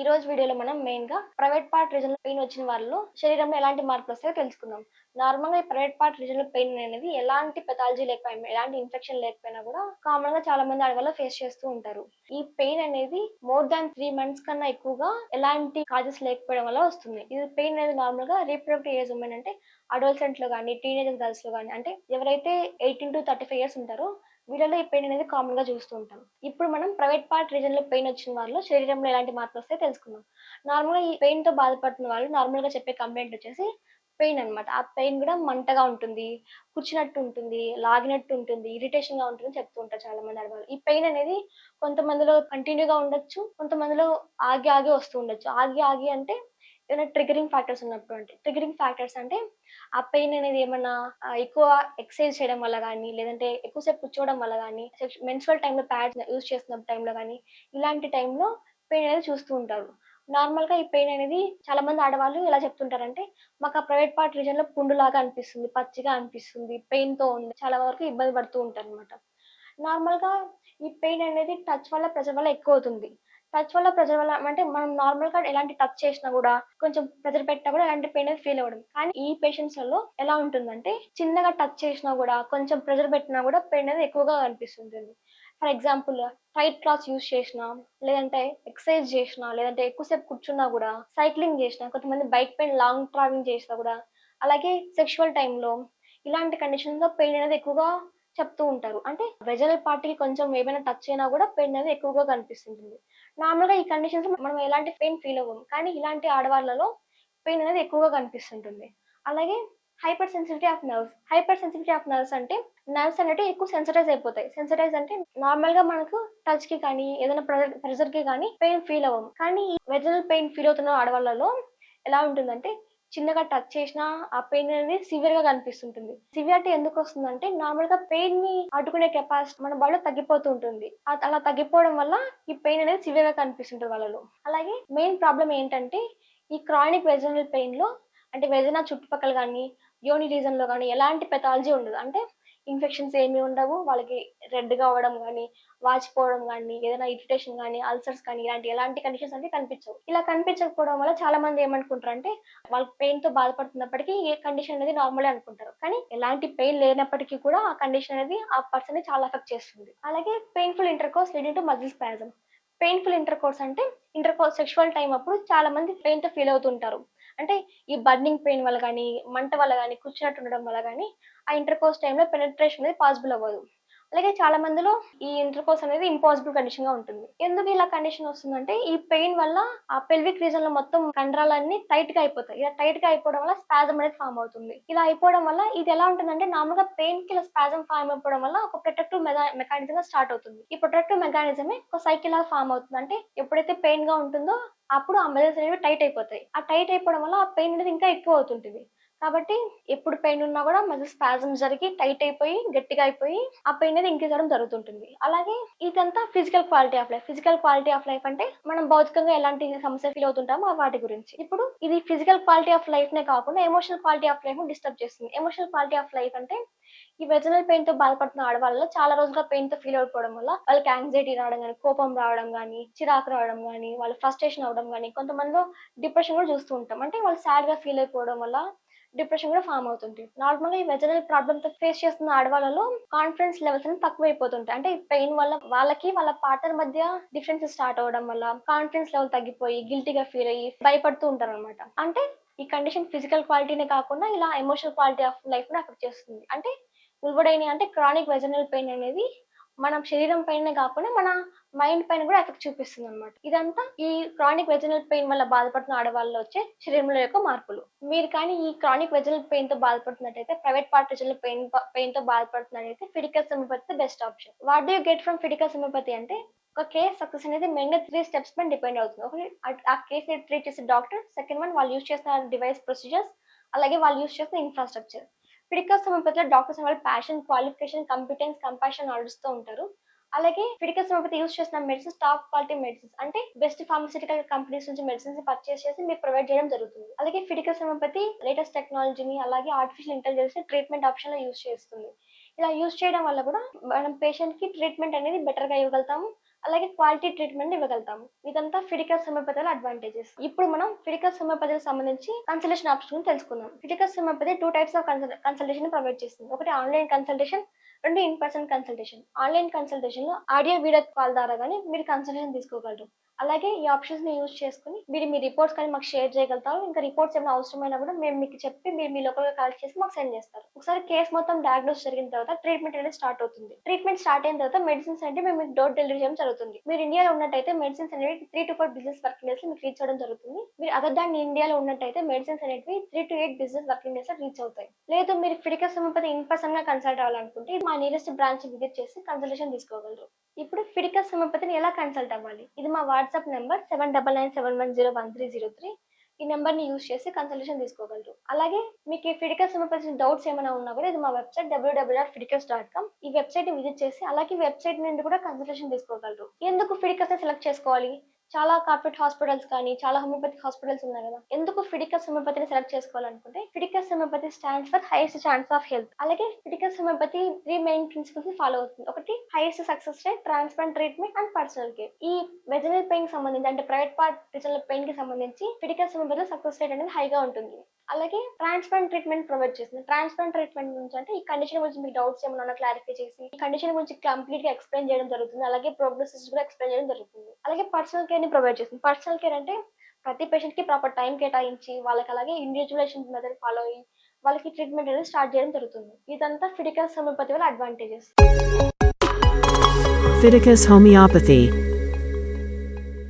ఈ రోజు వీడియోలో మనం మెయిన్గా ప్రైవేట్ పార్ట్ రీజన్ పెయిన్ వచ్చిన వాళ్ళలో శరీరంలో ఎలాంటి మార్పులు వస్తాయో తెలుసుకుందాం. నార్మల్గా ఈ ప్రైవేట్ పార్ట్ రీజన్ పెయిన్ అనేది ఎలాంటి పెథాలజీ లేకపోయినా ఎలాంటి ఇన్ఫెక్షన్ లేకపోయినా కూడా కామన్గా చాలా మంది ఆడవాళ్ళు ఫేస్ చేస్తూ ఉంటారు. ఈ పెయిన్ అనేది మోర్ దాన్ త్రీ మంత్స్ కన్నా ఎక్కువగా ఎలాంటి కాజెస్ లేకపోవడం వల్ల వస్తుంది. ఇది పెయిన్ అనేది నార్మల్గా రీప్రొడక్టివ్ ఏజ్ ఉమెన్ అంటే అడోల్సెంట్లో కానీ టీనేజర్ గర్ల్స్లో కానీ అంటే ఎవరైతే eighteen to thirty five years ఉంటారో వీళ్ళలో ఈ పెయిన్ అనేది కామన్గా చూస్తూ ఉంటాం. ఇప్పుడు మనం ప్రైవేట్ పార్ట్ రీజన్లో పెయిన్ వచ్చిన వాళ్ళు శరీరంలో ఎలాంటి మార్పులు వస్తాయి తెలుసుకుందాం. నార్మల్గా ఈ పెయిన్తో బాధపడుతున్న వాళ్ళు నార్మల్గా చెప్పే కంప్లైంట్ వచ్చేసి పెయిన్ అన్నమాట. ఆ పెయిన్ కూడా మంటగా ఉంటుంది కూర్చున్నట్టు ఉంటుంది లాగినట్టు ఉంటుంది ఇరిటేషన్గా ఉంటుంది చెప్తూ ఉంటారు చాలా మంది ఆడవాళ్ళు. ఈ పెయిన్ అనేది కొంతమందిలో కంటిన్యూగా ఉండొచ్చు కొంతమందిలో ఆగి ఆగి వస్తూ ఉండొచ్చు. ఆగి ఆగి అంటే ఏమైనా ట్రిగరింగ్ ఫ్యాక్టర్స్ ఉన్నప్పుడు అంటే ట్రిగరింగ్ ఫ్యాక్టర్స్ అంటే ఆ పెయిన్ అనేది ఏమన్నా ఎక్కువ ఎక్సర్సైజ్ చేయడం వల్ల కానీ లేదంటే ఎక్కువసేపు కూర్చోవడం వల్ల కానీ మెన్స్ట్రల్ టైంలో ప్యాడ్స్ యూజ్ చేస్తున్న టైంలో కానీ ఇలాంటి టైంలో పెయిన్ అనేది చూస్తూ ఉంటారు. నార్మల్గా ఈ పెయిన్ అనేది చాలా మంది ఆడవాళ్ళు ఎలా చెప్తుంటారంటే మాకు ఆ ప్రైవేట్ పార్ట్ రీజన్లో పుండులాగా అనిపిస్తుంది పచ్చిగా అనిపిస్తుంది పెయిన్తో ఉంది చాలా వరకు ఇబ్బంది పడుతూ ఉంటారు అనమాట నార్మల్గా ఈ పెయిన్ అనేది టచ్ వల్ల ప్రెజర్ వల్ల ఎక్కువ అవుతుంది. టచ్ వల్ల ప్రెజర్ వల్ల అంటే మనం నార్మల్గా ఎలాంటి టచ్ చేసినా కూడా కొంచెం ప్రెజర్ పెట్టినా కూడా ఎలాంటి పెయిన్ అనేది ఫీల్ అవ్వడం కానీ ఈ పేషెంట్స్లలో ఎలా ఉంటుందంటే చిన్నగా టచ్ చేసినా కూడా కొంచెం ప్రెజర్ పెట్టినా కూడా పెయిన్ అనేది ఎక్కువగా అనిపిస్తుంటుంది for example tight cloth use చేసినా లేదంటే ఎక్సర్సైజ్ చేసినా లేదంటే ఎక్కువసేపు కూర్చున్నా కూడా సైక్లింగ్ చేసినా కొంతమంది బైక్ పైన లాంగ్ ట్రావెలింగ్ చేసినా కూడా అలాగే సెక్షువల్ టైంలో ఇలాంటి కండిషన్స్లో పెయిన్ అనేది ఎక్కువగా చెప్తూ ఉంటారు. అంటే వెజనల్ పార్టీకి కొంచెం ఏమైనా టచ్ అయినా కూడా పెయిన్ అనేది ఎక్కువగా కనిపిస్తుంటుంది. నార్మల్గా ఈ కండిషన్స్ మనం ఎలాంటి పెయిన్ ఫీల్ అవ్వము. కానీ ఇలాంటి ఆడవాళ్ళలో పెయిన్ అనేది ఎక్కువగా కనిపిస్తుంటుంది. అలాగే hypersensitivity of nerves hypersensitivity of nerves అంటే నర్వ్స్ అనేవి ఎక్కువ సెన్సిటైజ్ అయిపోతాయి. సెన్సిటైజ్ అంటే నార్మల్గా మనకు టచ్కి కానీ ఏదైనా ప్రెజర్కి కానీ పెయిన్ ఫీల్ అవ్వము. కానీ వెజనల్ పెయిన్ ఫీల్ అవుతున్న ఆడవాళ్ళలో ఎలా ఉంటుందంటే చిన్నగా టచ్ చేసినా ఆ పెయిన్ అనేది సివియర్గా కనిపిస్తుంటుంది. సివియారిటీ ఎందుకు వస్తుందంటే నార్మల్గా పెయిన్ని అడ్డుకునే కెపాసిటీ మన బాడీలో తగ్గిపోతూ ఉంటుంది. అలా తగ్గిపోవడం వల్ల ఈ పెయిన్ అనేది సివియర్గా కనిపిస్తుంటుంది వాళ్ళలో. అలాగే మెయిన్ ప్రాబ్లం ఏంటంటే ఈ క్రానిక్ వెజనల్ పెయిన్లో అంటే వెజన చుట్టుపక్కల కానీ యోని రీజన్లో కానీ ఎలాంటి పెథాలజీ ఉండదు. అంటే ఇన్ఫెక్షన్స్ ఏమీ ఉండవు. వాళ్ళకి రెడ్గా అవ్వడం కానీ వాచిపోవడం కానీ ఏదైనా ఇరిటేషన్ కానీ అల్సర్స్ కానీ ఇలాంటి ఎలాంటి కండిషన్స్ అంటే కనిపించవు. ఇలా కనిపించకపోవడం వల్ల చాలా మంది ఏమనుకుంటారు అంటే వాళ్ళు పెయిన్తో బాధపడుతున్నప్పటికీ ఏ కండిషన్ అనేది నార్మల్ అనుకుంటారు. కానీ ఎలాంటి పెయిన్ లేనప్పటికీ కూడా ఆ కండిషన్ అనేది ఆ పర్సన్ని చాలా ఎఫెక్ట్ చేస్తుంది. అలాగే painful intercourse leading to muscle spasm painful intercourse అంటే ఇంటర్ కోర్స్ సెక్షువల్ టైం అప్పుడు చాలా మంది పెయిన్తో ఫీల్ అవుతుంటారు. అంటే ఈ బర్నింగ్ పెయిన్ వల్ల కానీ మంట వల్ల కానీ కూర్చున్నట్టు ఉండడం వల్ల కానీ ఆ ఇంటర్ కోర్స్ టైంలో పెనట్రేషన్ అనేది పాసిబుల్ అవ్వదు. అలాగే చాలా మందిలో ఈ ఇంటర్కోర్స్ అనేది ఇంపాసిబుల్ కండిషన్గా ఉంటుంది. ఎందుకు ఇలా కండిషన్ వస్తుందంటే ఈ పెయిన్ వల్ల ఆ పెల్విక్ రీజన్లో మొత్తం కండరాలన్నీ టైట్గా అయిపోతాయి. ఇలా టైట్గా అయిపోవడం వల్ల స్పాజం అనేది ఫామ్ అవుతుంది. ఇలా అయిపోవడం వల్ల ఇది ఎలా ఉంటుందంటే నార్మల్గా పెయిన్కి ఇలా స్పాజం ఫామ్ అయిపోవడం వల్ల ఒక ప్రొటెక్టివ్ మెకానిజం గా స్టార్ట్ అవుతుంది. ఈ ప్రొటెక్టివ్ మెకానిజమే ఒక సైకిల్ లాగా ఫామ్ అవుతుంది. అంటే ఎప్పుడైతే పెయిన్గా ఉంటుందో అప్పుడు ఆ మెజల్స్ అనేవి టైట్ అయిపోతాయి. ఆ టైట్ అయిపోవడం వల్ల ఆ పెయిన్ అనేది ఇంకా ఎక్కువ అవుతుంటుంది. కాబట్టి ఎప్పుడు పెయిన్ ఉన్నా కూడా మజిల్ స్పాజం జరిగి టైట్ అయిపోయి గట్టిగా అయిపోయి ఆ పెయిన్ అనేది ఇంక్రీజ్ అవడం జరుగుతుంటుంది. అలాగే ఇదంతా physical quality of life physical quality of life అంటే మనం భౌతికంగా ఎలాంటి సమస్య ఫీల్ అవుతుంటామో ఆ వాటి గురించి. ఇప్పుడు ఇది ఫిజికల్ క్వాలిటీ ఆఫ్ లైఫ్ నే కాకుండా emotional quality of life disturb చేస్తుంది. ఎమోషనల్ క్వాలిటీ ఆఫ్ లైఫ్ అంటే ఈ వెజనల్ పెయిన్తో బాధపడుతున్న ఆడవాళ్ళలో చాలా రోజులుగా పెయిన్తో ఫీల్ అయిపోవడం వల్ల వాళ్ళకి యాంగ్జైటీ రావడం కానీ కోపం రావడం కానీ చిరాకు రావడం కానీ వాళ్ళు ఫ్రస్ట్రేషన్ అవడం కానీ కొంతమందిలో డిప్రెషన్ కూడా చూస్తూ ఉంటాం. అంటే వాళ్ళు సాడ్గా ఫీల్ అయిపోవడం వల్ల డిప్రెషన్ కూడా ఫామ్ అవుతుంది నార్మల్గా ఈ వెజనల్ ప్రాబ్లమ్తో ఫేస్ చేస్తున్న ఆడవాళ్ళలో కాన్ఫిడెన్స్ లెవెల్స్ అని తక్కువ అయిపోతుంటాయి. అంటే పెయిన్ వల్ల వాళ్ళకి వాళ్ళ పార్ట్నర్ మధ్య డిఫరెన్స్ స్టార్ట్ అవడం వల్ల కాన్ఫిడెన్స్ లెవెల్ తగ్గిపోయి గిల్టీగా ఫీల్ అయ్యి భయపడుతూ ఉంటారు అనమాట అంటే ఈ కండిషన్ ఫిజికల్ క్వాలిటీనే కాకుండా ఇలా ఎమోషనల్ క్వాలిటీ ఆఫ్ లైఫ్ని అఫెక్ట్ చేస్తుంది. అంటే ఉల్బడైన అంటే క్రానిక్ వెజనల్ పెయిన్ అనేది మన శరీరం పైన కాకుండా మన మైండ్ పైన కూడా ఎఫెక్ట్ చూపిస్తుంది అనమాట ఇదంతా ఈ క్రానిక్ వెజనల్ పెయిన్ వల్ల బాధపడుతున్న ఆడవాళ్ళలో వచ్చే శరీరంలో యొక్క మార్పులు. మీరు కానీ ఈ క్రానిక్ వెజనల్ పెయిన్తో బాధపడుతున్నట్టయితే ప్రైవేట్ పార్ట్ వెజనల్ పెయిన్ పెయిన్తో బాధపడుతున్నట్టయితే Fiticus homeopathy best option. What do get from Fiticus homeopathy అంటే ఒక కేస్ సక్సెస్ అనేది మెయిన్గా త్రీ స్టెప్స్ పైన డిపెండ్ అవుతుంది. ఒకటి ఆ- ఆ కేస్ ట్రీట్ చేసే డాక్టర్ సెకండ్ వన్ వాళ్ళు యూస్ చేసిన డివైస్ ప్రొసీజర్స్ అలాగే వాళ్ళు యూస్ చేసిన ఇన్ఫ్రాస్ట్రక్చర్. ఫిడికల్ సమపతిలో డాక్టర్స్ వాళ్ళ passion qualification competence compassion orders ఉంటారు. అలాగే ఫిడికల్ సమపతి యూస్ చేసిన మెడిసిన్స్ టాప్ క్వాలిటీ మెడిసిన్స్ అంటే బెస్ట్ ఫార్మసిటికల్ కంపెనీస్ నుంచి మెడిసిన్స్ పర్చేస్ చేసి మీకు ప్రొవైడ్ చేయడం జరుగుతుంది. అలాగే ఫిడికల్ సమపతి లేటెస్ట్ టెక్నాలజీని అలాగే ఆర్టిఫిషియల్ ఇంటెలిజెన్స్ ట్రీట్మెంట్ ఆప్షన్లో యూస్ చేస్తుంది. ఇలా యూస్ చేయడం వల్ల కూడా మనం పేషెంట్కి ట్రీట్మెంట్ అనేది బెటర్గా ఇవ్వగలుగుతాము. అలాగే క్వాలిటీ ట్రీట్మెంట్ ఇవ్వగలుగుతాము. ఇదంతా ఫిడికల్ హోమియోపతి అడ్వాంటేజెస్ ఇప్పుడు మనం ఫిడికల్ సమయపతికి సంబంధించి కన్సల్టేషన్ ఆప్షన్ తెలుసుకుందాం. Fiticus homeopathy two types of consultation provide చేస్తుంది. ఒకటి ఆన్లైన్ కన్సల్టేషన్ రెండు ఇన్ పర్సన్ కన్సల్టేషన్ ఆన్లైన్ కన్సల్టేషన్లో ఆడియో వీడియో కాల్ ద్వారా కానీ మీరు కన్సల్టేషన్ తీసుకోగలరు. అలాగే ఈ ఆప్షన్స్ని యూజ్ చేసుకుని మీరు మీ రిపోర్ట్స్ కానీ మాకు షేర్ చేయగలుగుతారు. ఇంకా రిపోర్ట్స్ ఏమైనా అవసరమైనా కూడా మేము మీకు చెప్పి మీరు మీ లోపల కలెక్ట్ చేసి మాకు సెండ్ చేస్తారు. ఒకసారి కేసు మొత్తం డయాగ్నోస్ జరిగిన తర్వాత ట్రీట్మెంట్ అనేది స్టార్ట్ అవుతుంది. ట్రీట్మెంట్ స్టార్ట్ అయిన తర్వాత మెడిసిన్స్ అంటే మేము మీకు డోర్ డెలివరీ చేయడం జరుగుతుంది. మీరు ఇండియాలో ఉన్నట్టయితే మెడిసిన్స్ అనేవి three to four business working days మీకు రీచ్ అవ్వడం జరుగుతుంది. మీరు అదర్ దాన్ ఇండియాలో ఉన్నట్టయితే మెడిసిన్స్ అనేవి three to eight business working days reach అవుతాయి. లేదు మీరు ఫిడికల్ హోమియోపతి ఇన్ పర్సన్గా కన్సల్ట్ అవ్వాలనుకుంటే మా నియరెస్ట్ బ్రాంచ్ విజిట్ చేసి కన్సల్టేషన్ తీసుకోగలరు. ఇప్పుడు ఫిడికస్ సమపతిని ఎలా కన్సల్ట్ అవ్వాలి? ఇది మా WhatsApp number seven double nine seven one zero one three zero three ఈ నెంబర్ని యూస్ చేసి కన్సల్టేషన్ తీసుకోగలరు. అలాగే మీకు ఈ ఫిడికస్ హోమియోపతి డౌట్స్ ఏమైనా ఉన్నా కూడా ఇది మా website W W dot Fiticus dot com ఈ వెబ్సైట్ విజిట్ చేసి అలాగే వెబ్సైట్ నుండి కూడా కన్సల్టేషన్ తీసుకోగలరు. ఎందుకు ఫిడికస్ సెలెక్ట్ చేసుకోవాలి? చాలా కార్పొరేట్ హాస్పిటల్స్ కానీ చాలా హోమియోపతిక్ హాస్పిటల్స్ ఉన్నాయి కదా. ఎందుకు ఫిడికస్ హోమియోపతిని సెలెక్ట్ చేసుకోవాలనుకుంటే Fiticus homeopathy stands for highest chance of health అలాగే Fiticus homeopathy three main principles follow అవుతుంది. ఒకటి highest success rate transplant treatment and personal care ఈ వెజనల్ పెయిన్ సంబంధించి అంటే ప్రైవేట్ పార్ట్ రీజనల్ పెయిన్కి సంబంధించి ఫిడికస్ హోమియోపతిలో సక్సెస్ రేట్ అనేది హైగా ఉంటుంది. అలాగే ట్రాన్స్ప్లాంట్ ట్రీట్మెంట్ ప్రొవైడ్ చేస్తుంది. ట్రాన్స్ప్లాంట్ ట్రీట్మెంట్ నుంచి అంటే ఈ కండిషన్ గురించి మీకు డౌట్స్ ఏమైనా క్లారిఫై చేసి ఈ కండిషన్ గురించి కంప్లీట్గా ఎక్స్ప్లెయిన్ చేయడం జరుగుతుంది. అలాగే ప్రోగ్నోసిస్ కూడా ఎక్స్ప్లెయిన్ చేయడం జరుగుతుంది. అలాగే పర్సనల్ కేర్ని ప్రొవైడ్ చేస్తుంది. పర్సనల్ కేర్ అంటే ప్రతి పేషెంట్కి ప్రాపర్ టైం కేటాయించి వాళ్ళకి అలాగే ఇండివిజువలైజేషన్ మెథడ్ ఫాలో అయ్యి వాళ్ళకి ట్రీట్మెంట్ అనేది స్టార్ట్ చేయడం జరుగుతుంది. ఇదంతా ఫిడికల్ హోమియోపతి వల్ల అడ్వాంటేజెస్ Fiticus హోమియోపతి